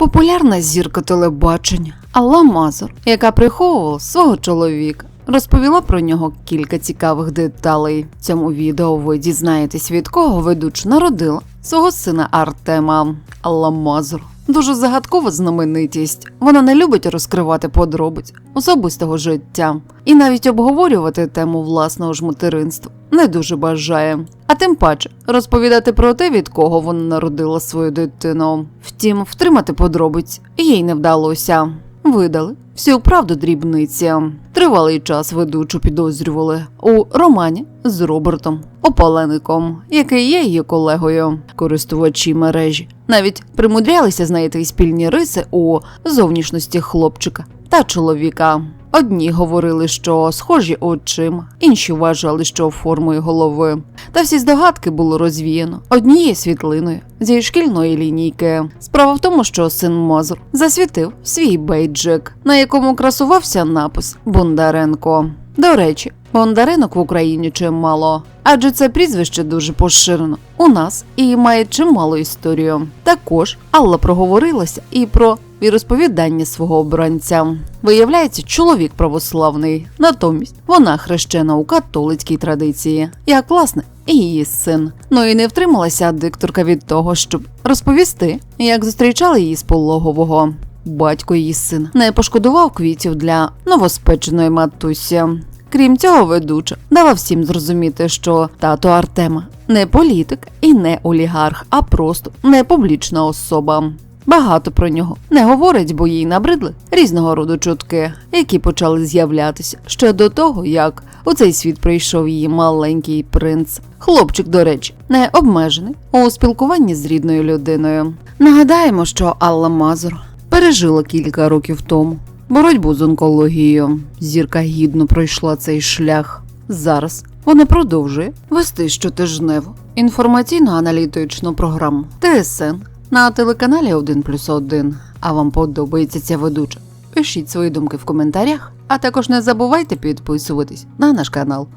Популярна зірка телебачення Алла Мазур, яка приховувала свого чоловіка. Розповіла про нього кілька цікавих деталей. В цьому відео ви дізнаєтесь, від кого ведуч народила свого сина Артема Алла Мазур. Дуже загадкова знаменитість. Вона не любить розкривати подробиць особистого життя і навіть обговорювати тему власного ж материнства не дуже бажає. А тим паче розповідати про те, від кого вона народила свою дитину. Втім, втримати подробиць їй не вдалося. Видали всю правду дрібниці. Тривалий час ведучу підозрювали у романі з Робертом Опалеником, який є її колегою, користувачі мережі. Навіть примудрялися знайти спільні риси у зовнішності хлопчика та чоловіка. Одні говорили, що схожі очима, інші вважали, що формою голови. Та всі здогадки було розвіяно однією світлиною зі шкільної лінійки. Справа в тому, що син Мазур засвітив свій бейджик, на якому красувався напис Бондаренко. До речі, Бондаренок в Україні чимало, адже це прізвище дуже поширено у нас і має чимало історію. Також Алла проговорилася і про віросповідання свого обранця. Виявляється, чоловік православний, натомість вона хрещена у католицькій традиції, як власне і її син. Ну і не втрималася дикторка від того, щоб розповісти, як зустрічали її з пологового. Батько її сина не пошкодував квітів для новоспеченої матусі. Крім цього, ведуча дала всім зрозуміти, що тато Артема не політик і не олігарх, а просто не публічна особа. Багато про нього не говорить, бо їй набридли різного роду чутки, які почали з'являтися ще до того, як у цей світ прийшов її маленький принц. Хлопчик, до речі, не обмежений у спілкуванні з рідною людиною. Нагадаємо, що Алла Мазур пережила кілька років тому боротьбу з онкологією. Зірка гідно пройшла цей шлях. Зараз вона продовжує вести щотижневу інформаційно-аналітичну програму ТСН на телеканалі 1 плюс 1. А вам подобається ця ведуча? Пишіть свої думки в коментарях, а також не забувайте підписуватись на наш канал.